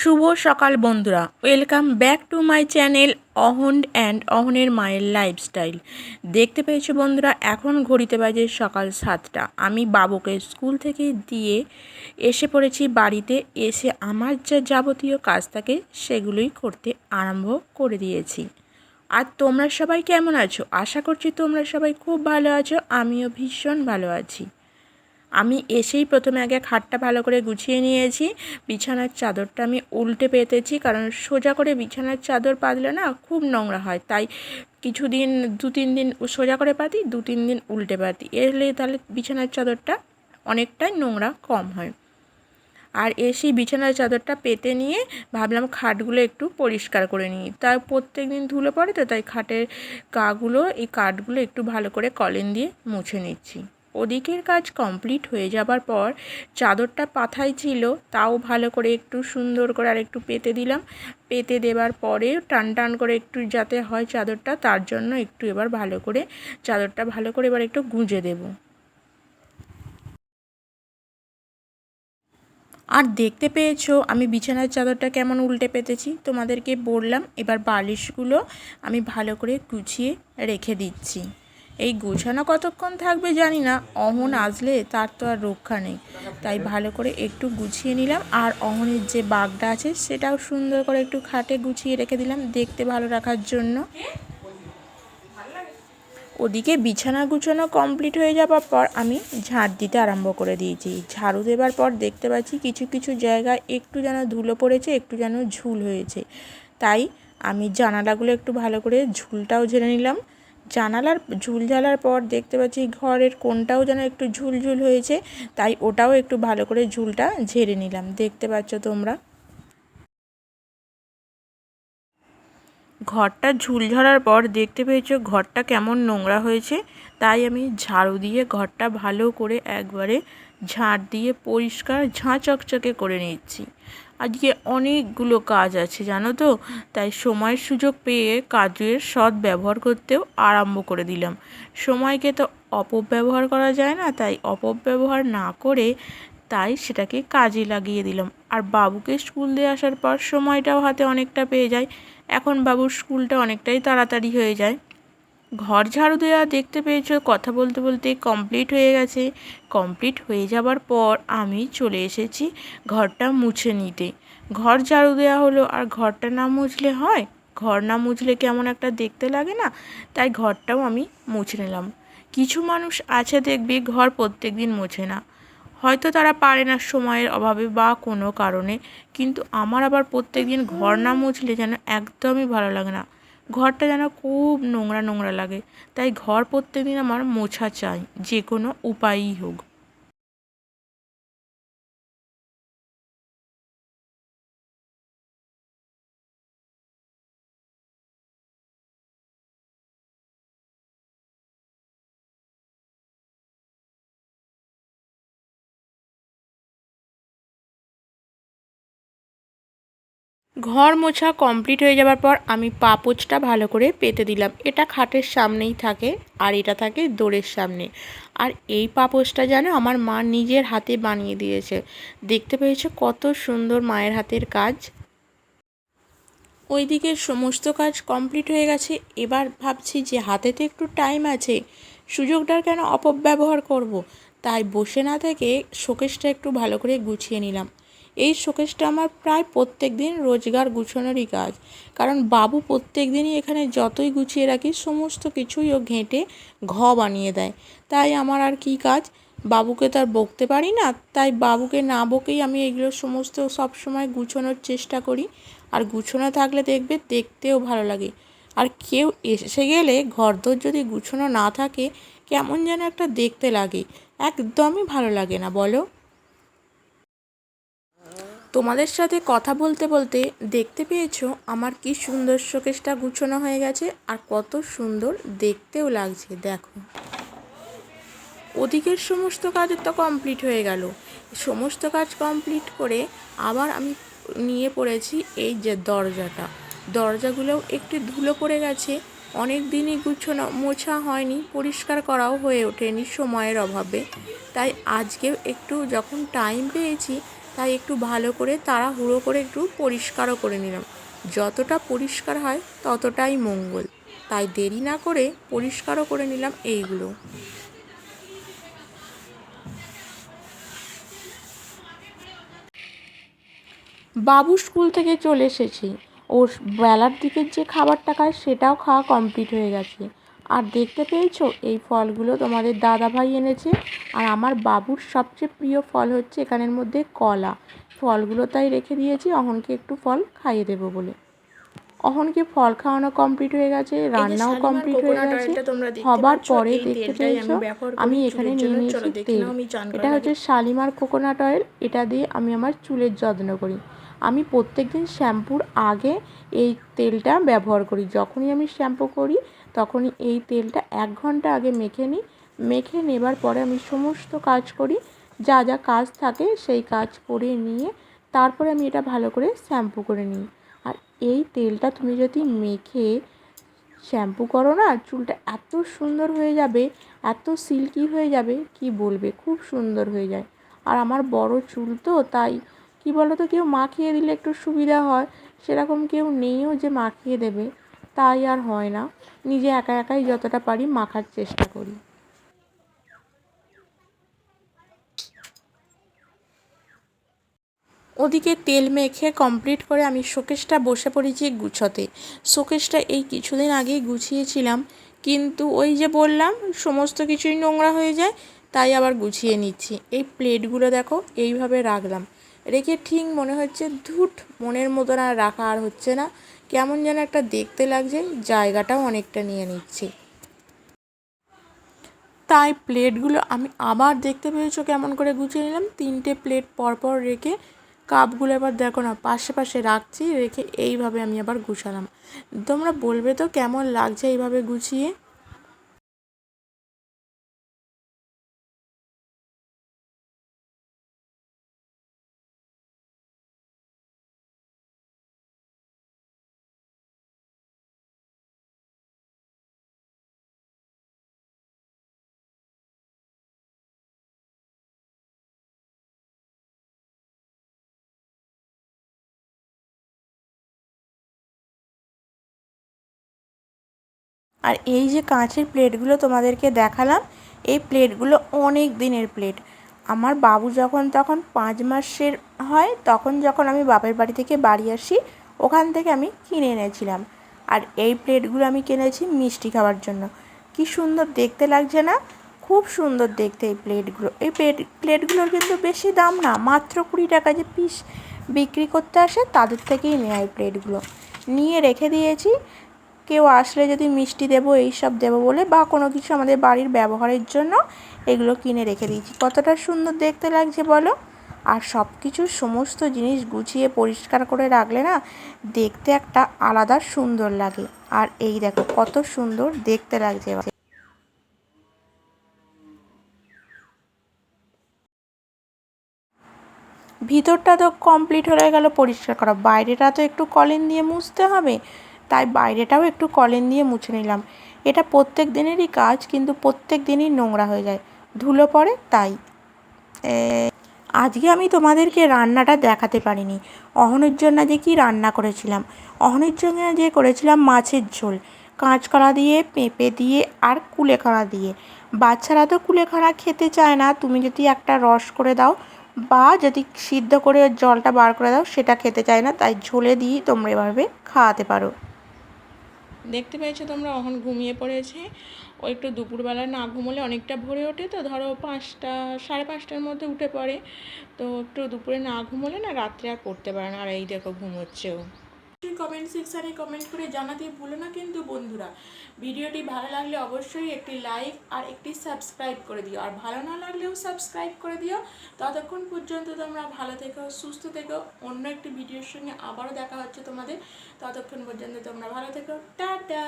শুভ সকাল বন্ধুরা। Welcome back to my channel Ahon and অহনের মায়ের লাইফস্টাইল দেখতে পেয়েছ বন্ধুরা, এখন ঘড়িতে বাজে সকাল সাতটা। আমি বাবুকে স্কুল থেকে দিয়ে এসে পড়েছি বাড়িতে। এসে আমার যা যাবতীয় কাজ থাকে সেগুলোই করতে আরম্ভ করে দিয়েছি। আর তোমরা সবাই কেমন আছো? আশা করছি তোমরা সবাই খুব ভালো আছো। আমিও ভীষণ ভালো আছি। আমি এসেই প্রথমে আগে খাটটা ভালো করে গুছিয়ে নিয়েছি। বিছানার চাদরটা আমি উল্টে পেতেছি, কারণ সোজা করে বিছানার চাদর পাতলে না খুব নোংরা হয়। তাই কিছুদিন দু তিন দিন সোজা করে পাতি দু তিন দিন উল্টে পাতি। এলে তাহলে বিছানার চাদরটা অনেকটাই নোংরা কম হয়। আর এসেই বিছানার চাদরটা পেতে নিয়ে ভাবলাম খাটগুলো একটু পরিষ্কার করে নিই। তাই প্রত্যেক দিন ধুলো পড়ে তো, তাই খাটের গাগুলো এই কাঠগুলো একটু ভালো করে কলেন দিয়ে মুছে নিচ্ছি। ওদিকের কাজ কমপ্লিট হয়ে যাবার পর চাদরটা পাথাই ছিল, তাও ভালো করে একটু সুন্দর করে আর একটু পেতে দিলাম। পেতে দেবার পরে টান টান করে একটু যাতে হয় চাদরটা, তার জন্য একটু এবার ভালো করে চাদরটা ভালো করে এবার একটু গুঁজে দেব। আর দেখতে পেয়েছ আমি বিছানার চাদরটা কেমন উল্টে পেতেছি? তোমাদেরকে বললাম এবার বালিশগুলো আমি ভালো করে গুছিয়ে রেখে দিচ্ছি। এই গোছানো কতক্ষণ থাকবে জানি না। অহন আসলে তার তো আর রক্ষা নেই। তাই ভালো করে একটু গুছিয়ে নিলাম। আর অহনের যে বাগটা আছে সেটাও সুন্দর করে একটু খাটে গুছিয়ে রেখে দিলাম দেখতে ভালো রাখার জন্য। ওদিকে বিছানা গুছানো কমপ্লিট হয়ে যাবার পর আমি ঝাড় দিতে আরম্ভ করে দিয়েছি। ঝাড়ু দেবার পর দেখতে পাচ্ছি কিছু কিছু জায়গায় একটু যেন ধুলো পড়েছে, একটু যেন ঝুল হয়েছে। তাই আমি জানালাগুলো একটু ভালো করে ঝুলটাও ঝেড়ে নিলাম। জানালার ঝুল ঝালার পর দেখতে পাচ্ছি ঘরের কোনটাও যেন একটু ঝুলঝুল হয়েছে, তাই ওটাও একটু ভালো করে ঝুলটা ঝেড়ে নিলাম। দেখতে পাচ্ছ তোমরা? ঘরটা ঝুল ঝরার পর দেখতে পেয়েছ ঘরটা কেমন নোংরা হয়েছে, তাই আমি ঝাড়ু দিয়ে ঘরটা ভালো করে একবারে ঝাড় দিয়ে পরিষ্কার ঝাঁ চকচকে করে নিচ্ছি। আজকে অনেকগুলো কাজ আছে, জানো তো? তাই সময় সুযোগ পেয়ে কাজের সৎ ব্যবহার করতেও আরম্ভ করে দিলাম। সময়কে তো অপব্যবহার করা যায় না, তাই অপব্যবহার না করে তাই সেটাকে কাজে লাগিয়ে দিলাম। আর বাবুকে স্কুল দিয়ে আসার পর সময়টাও হাতে অনেকটা পেয়ে যায়। এখন বাবুর স্কুলটা অনেকটাই তাড়াতাড়ি হয়ে যায়। ঘর ঝাড়ু দেওয়া দেখতে পেয়েছ? কথা বলতে বলতে কমপ্লিট হয়ে গেছে। কমপ্লিট হয়ে যাবার পর আমি চলে এসেছি ঘরটা মুছে নিতে। ঘর ঝাড়ু দেওয়া হলো, আর ঘরটা না মুছলে হয়? ঘর না মুছলে কেমন একটা দেখতে লাগে না? তাই ঘরটাও আমি মুছে নিলাম। কিছু মানুষ আছে দেখবে ঘর প্রত্যেক দিন মোছে না। হয়তো তারা পারে না সময়ের অভাবে বা কোনো কারণে, কিন্তু আমার আবার প্রত্যেক দিন ঘর না মুছলে যেন একদমই ভালো লাগে না। ঘরটা যেন খুব নোংরা নোংরা লাগে। তাই ঘর প্রত্যেক দিন আমার মোছা চাই, যে কোনো উপায়ই হোক। ঘর মোছা কমপ্লিট হয়ে যাবার পর আমি পাপোচটা ভালো করে পেতে দিলাম। এটা খাটের সামনেই থাকে আর এটা থাকে দোরের সামনে। আর এই পাপোচটা যেন আমার মা নিজের হাতে বানিয়ে দিয়েছে। দেখতে পেয়েছ কত সুন্দর মায়ের হাতের কাজ? ওইদিকে সমস্ত কাজ কমপ্লিট হয়ে গেছে। এবার ভাবছি যে হাতে তো একটু টাইম আছে। সুযোগটার কেন অপব্যবহার করব। তাই বসে না থেকে শোকেসটা একটু ভালো করে গুছিয়ে নিলাম। এই শোকেসটা আমার প্রায় প্রত্যেক দিন রোজগার গুছানোরই কাজ। কারণ বাবু প্রত্যেক দিনই এখানে যতই গুছিয়ে রাখি, সমস্ত কিছুই ও ঘেঁটে ঘ বানিয়ে দেয়। তাই আমার আর কি কাজ? বাবুকে তো আর বকতে পারি না, তাই বাবুকে না বকেই আমি এগুলো সমস্ত সব সময় গুছানোর চেষ্টা করি। আর গুছানো থাকলে দেখবে দেখতেও ভালো লাগে। আর কেউ এসে গেলে ঘরদোর যদি গুছানো না থাকে, কেমন যেন একটা দেখতে লাগে। একদমই ভালো লাগে না, বলো? তোমাদের সাথে কথা বলতে বলতে দেখতে পেয়েছ আমার কি সুন্দর শোকেসটা গুছানো হয়ে গেছে আর কত সুন্দর দেখতেও লাগছে, দেখো। ওদিকের সমস্ত কাজ তো কমপ্লিট হয়ে গেল। সমস্ত কাজ কমপ্লিট করে আবার আমি নিয়ে পড়েছি এই যে দরজাটা। দরজাগুলোও একটু ধুলো পড়ে গেছে, অনেক দিনই গুছানো মোছা হয়নি, পরিষ্কার করাও হয়ে ওঠেনি সময়ের অভাবে। তাই আজকেও একটু যখন টাইম পেয়েছি তাই একটু ভালো করে তারা হুড়ো করে একটু পরিষ্কারও করে নিলাম। যতটা পরিষ্কার হয় ততটাই মঙ্গল। তাই দেরি না করে পরিষ্কারও করে নিলাম এইগুলো। বাবু স্কুল থেকে চলে এসেছি। ওর বেলার দিকের যে খাবারটা খায় সেটাও খাওয়া কমপ্লিট হয়ে গেছে। আর দেখতে পেয়েছ? এই ফলগুলো তোমাদের দাদা ভাই এনেছে। আর আমার বাবুর সবচেয়ে প্রিয় ফল হচ্ছে এখানের মধ্যে কলা। ফলগুলো তাই রেখে দিয়েছি অহনকে একটু ফল খাইয়ে দেবো বলে। অহনকে ফল খাওয়ানো কমপ্লিট হয়ে গেছে রান্নাও কমপ্লিট হয়ে গেছে। হবার পরে দেখতে পেয়েছ আমি এখানে নিয়ে নিয়েছি তেল। এটা হচ্ছে শালিমার কোকোনাট অয়েল এটা দিয়ে আমি আমার চুলের যত্ন করি। আমি প্রত্যেক দিন শ্যাম্পুর আগে এই তেলটা ব্যবহার করি। যখনই আমি শ্যাম্পু করি তখনই এই তেলটা এক ঘণ্টা আগে মেখে নিই। মেখে নেবার পরে আমি সমস্ত কাজ করি। যা যা কাজ থাকে সেই কাজ করে নিয়ে তারপরে আমি এটা ভালো করে শ্যাম্পু করে নিই। আর এই তেলটা তুমি যদি মেখে শ্যাম্পু করো না, চুলটা এত সুন্দর হয়ে যাবে, এত সিল্কি হয়ে যাবে, কি বলবে? খুব সুন্দর হয়ে যায়। আর আমার বড় চুল তো, তাই কি বলো তো কেউ মাখিয়ে দিলে একটু সুবিধা হয়। সেরকম কেউ নেইও যে মাখিয়ে দেবে। তাই আর হয় না। নিজে একা একাই যতটা পারি মাখার চেষ্টা করি। ওদিকে তেল মেখে কমপ্লিট করে আমি শোকেসটা বসে পড়েছি গুছোতে। শোকেসটা এই কিছুদিন আগেই গুছিয়েছিলাম। কিন্তু ওই যে বললাম, সমস্ত কিছুই নোংরা হয়ে যায়, তাই আবার গুছিয়ে নিচ্ছি। এই প্লেটগুলো দেখো, এইভাবে রাখলাম। রেখে ঠিক মনে হচ্ছে ধুট, মনের মতন আর রাখা আর হচ্ছে না। কেমন যেন একটা দেখতে লাগছে, জায়গাটাও অনেকটা নিয়ে নিচ্ছে। তাই প্লেটগুলো আমি আবার দেখতে পেয়েছ, কেমন করে গুছিয়ে নিলাম। তিনটে প্লেট পরপর রেখে কাপগুলো এবার দেখো না, পাশে পাশে রাখছি, রেখে এইভাবে আমি আবার গুছালাম। তোমরা বলবে তো কেমন লাগছে এইভাবে গুছিয়ে? আর এই যে কাঁচের প্লেটগুলো তোমাদেরকে দেখালাম, এই প্লেটগুলো অনেক দিনের প্লেট। আমার বাবু যখন তখন পাঁচ মাসের হয়, তখন যখন আমি বাপের বাড়ি থেকে বাড়ি আসি, ওখান থেকে আমি কিনে এনেছিলাম। আর এই প্লেটগুলো আমি কিনেছি মিষ্টি খাওয়ার জন্য। কি সুন্দর দেখতে লাগছে না? খুব সুন্দর দেখতে এই প্লেটগুলো। এই প্লেট, প্লেটগুলোর কিন্তু বেশি দাম না, মাত্র কুড়ি টাকা যে পিস বিক্রি করতে আসে, তাদের থেকেই নেয় এই প্লেটগুলো। নিয়ে রেখে দিয়েছি। কেউ আসলে যদি মিষ্টি দেবো, এইসব দেবো বলে বা কোনো কিছু আমাদের বাড়ির ব্যবহারের জন্য এগুলো কিনে রেখে দিয়েছি। কতটা সুন্দর দেখতে লাগছে বলো? আর সব কিছু সমস্ত জিনিস গুছিয়ে পরিষ্কার করে রাখলে না দেখতে একটা আলাদা সুন্দর লাগে। আর এই দেখো, কত সুন্দর দেখতে লাগছে। ভিতরটা তো কমপ্লিট হয়ে গেল, পরিষ্কার করা। বাইরেটা তো একটু কলিন দিয়ে মুছতে হবে। তাই বাইরেটাও একটু কলিন দিয়ে মুছে নিলাম। এটা প্রত্যেক দিনেরই কাজ, কিন্তু প্রত্যেক দিনই নোংরা হয়ে যায়। ধুলো পড়ে, তাই। আজকে আমি তোমাদেরকে রান্নাটা দেখাতে পারিনি। অহনের জন্য যে কি রান্না করেছিলাম। অহনের জন্য যে করেছিলাম মাছের ঝোল। কাঁচকলা দিয়ে, পেঁপে দিয়ে আর কুলেখাড়া দিয়ে। বাচ্চারা তো কুলেখাড়া খেতে চায় না। তুমি যদি একটা রস করে দাও বা যদি সিদ্ধ করে জলটা বার করে দাও, সেটা খেতে চায় না। তাই ঝোলে দিয়েই তোমরা এভাবে খাওয়াতে পারো। দেখতে পেয়েছ তোমরা? অহন ঘুমিয়ে পড়েছে। ও একটু দুপুরবেলা না ঘুমোলে অনেকটা ভরে ওঠে তো, ধরো পাঁচটা, সাড়ে পাঁচটার মধ্যে উঠে পড়ে। তো একটু দুপুরে না ঘুমোলে না রাত্রে আর পড়তে পারে না। আর এই দেখো, ঘুমোচ্ছে ও। কমেন্ট সেকশানে কমেন্ট করে জানাতে ভুলো না কিন্তু বন্ধুরা। ভিডিওটি ভালো লাগলে অবশ্যই একটি লাইক আর একটি সাবস্ক্রাইব করে দিও। আর ভালো না লাগলেও সাবস্ক্রাইব করে দিও। ততক্ষণ পর্যন্ত তোমরা ভালো থেকো, সুস্থ থেকো। অন্য একটি ভিডিওর সঙ্গে আবারও দেখা হচ্ছে তোমাদের। ততক্ষণ পর্যন্ত তোমরা ভালো থেকো। টাটা!